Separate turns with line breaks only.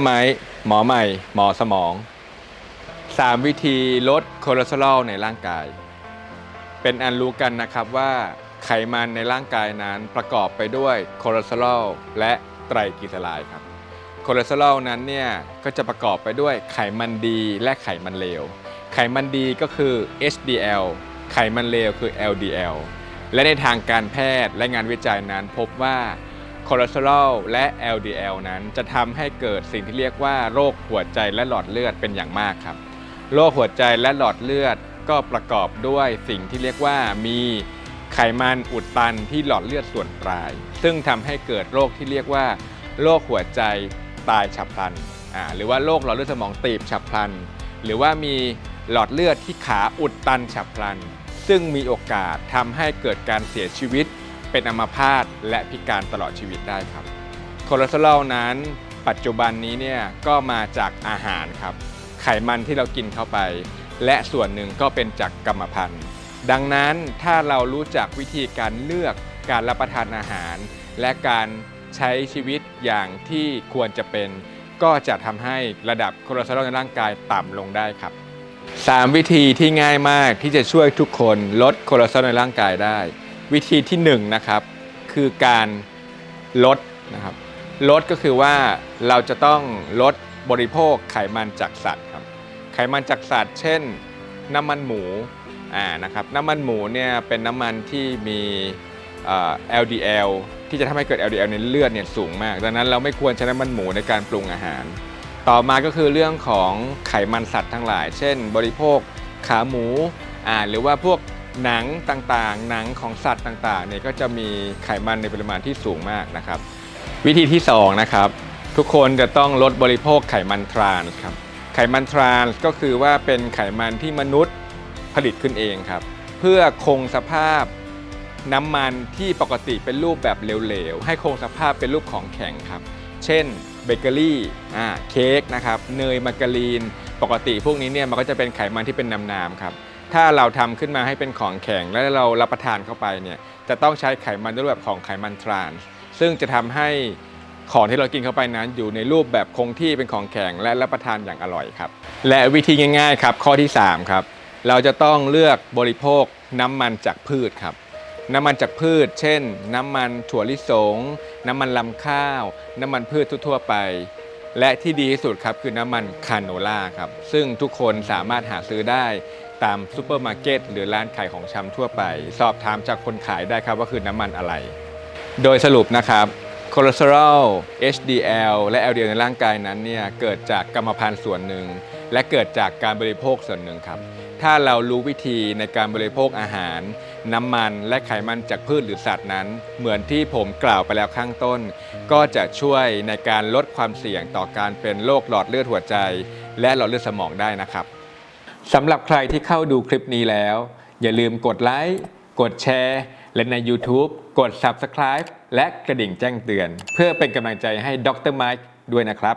สมัยหมอใหม่ หมอสมอง 3 วิธีลดคอเลสเตอรอลในร่างกาย เป็นอันรู้กันนะครับว่าไขมันในร่างกายนั้นประกอบไปด้วยคอเลสเตอรอลและไตรกลีเซอไรด์ครับคอเลสเตอรอลนั้นเนี่ยก็จะประกอบไปด้วยไขมันดีและไขมันเลว ไขมันดีก็คือ HDL ไขมันเลวคือ LDL และในทางการแพทย์และงานวิจัยนั้นพบว่า คอเลสเตอรอลและ LDL นั้นจะทำให้เกิดสิ่งที่เรียกว่าโรคหัวใจและหลอดเลือดเป็นอย่างมากครับ โรคหัวใจและหลอดเลือดก็ประกอบด้วยสิ่งที่เรียกว่ามีไขมันอุดตันที่หลอดเลือดส่วนปลาย ซึ่งทำให้เกิดโรคที่เรียกว่า โรคหัวใจตายฉับพลันอ่าหรือว่าโรคหลอดเลือดสมองตีบฉับพลัน หรือว่ามีหลอดเลือดที่ขาอุดตันฉับพลัน ซึ่งมีโอกาสทำให้เกิดการเสียชีวิต เป็นอัมพาตและพิการตลอดชีวิตได้ครับคอเลสเตอรอลนั้นปัจจุบันนี้เนี่ยก็มาจากอาหารครับ ไขมันที่เรากินเข้าไป และส่วนหนึ่งก็เป็นจากกรรมพันธุ์ ดังนั้นถ้าเรารู้จักวิธีการเลือกการรับประทานอาหาร และการใช้ชีวิตอย่างที่ควรจะเป็น ก็จะทำให้ระดับคอเลสเตอรอลในร่างกายต่ำลงได้ครับ 3 วิธีที่ง่ายมากที่จะช่วยทุกคนลดคอเลสเตอรอลในร่างกายได้ วิธีที่1นงนะครับคือการลดนะครับลดก็คือว่าเราจะต้องลดบริโภคไขมันจากสัตว์ครับไขมันจากสัตว์ เช่นน้ำมันหมูอ่านะครับน้ำมันหมูเนี่ยเป็นน้ำมันที่มีเอ่อ LDL ที่จะทำให้เกิด LDL ในเลือดเนี่ยสูงมาก ดังนั้นเราไม่ควรใช้น้ำมันหมูในการปรุงอาหาร ต่อมาก็คือเรื่องของไขมันสัตว์ทั้งหลาย เช่น บริโภคขาหมูอ่าหรือว่าพวก หนังต่างๆ หนังของสัตว์ต่างๆเนี่ยก็จะมีไขมันในปริมาณที่สูงมากนะครับ วิธีที่2นะครับทุกคนจะต้องลดบริโภคไขมันทรานส์ครับไขมันทรานส์ก็คือว่าเป็นไขมันที่มนุษย์ผลิตขึ้นเองครับ เพื่อคงสภาพน้ำมันที่ปกติเป็นรูปแบบเหลวๆ ให้คงสภาพเป็นรูปของแข็งครับ เช่นเบเกอรี่เค้กนะครับเนยมาการีน ปกติพวกนี้เนี่ยมันก็จะเป็นไขมันที่เป็นน้ำๆครับ ถ้าเราทำขึ้นมาให้เป็นของแข็งแล้วเรารับประทานเข้าไปเนี่ยจะต้องใช้ไขมันในรูปแบบของไขมันทรานส์ซึ่งจะทำให้ของที่เรากินเข้าไปนั้น อยู่ในรูปแบบคงที่เป็นของแข็งและรับประทานอย่างอร่อยครับ และวิธีง่ายๆครับข้อที่3ครับเราจะต้องเลือกบริโภคน้ำมันจากพืชครับน้ำมันจากพืช เช่น น้ำมันถั่วลิสง น้ำมันลำข้าว น้ำมันพืชทั่วๆไป และที่ดีที่สุดครับคือน้ำมันคาโนล่าครับ ซึ่งทุกคนสามารถหาซื้อได้ ตามซูเปอร์มาร์เก็ตหรือร้านขายของชำทั่วไป สอบถามจากคนขายได้ครับว่าคือน้ำมันอะไร โดยสรุปนะครับคอเลสเตอรอล HDL และ LDL ในร่างกายนั้นเนี่ยเกิดจากกรรมพันธุ์ส่วนหนึ่ง และเกิดจากการบริโภคส่วนหนึ่งครับ ถ้าเรารู้วิธีในการบริโภคอาหาร น้ำมันและไขมันจากพืชหรือสัตว์นั้น เหมือนที่ผมกล่าวไปแล้วข้างต้น ก็จะช่วยในการลดความเสี่ยงต่อการเป็นโรคหลอดเลือดหัวใจ และหลอดเลือดสมองได้นะครับ สำหรับใครที่เข้าดูคลิปนี้แล้ว อย่าลืมกดไลค์กดแชร์ และใน YouTube กด Subscribe และกระดิ่งแจ้งเตือน เพื่อเป็นกำลังใจให้ดรไมค์ด้วยนะครับ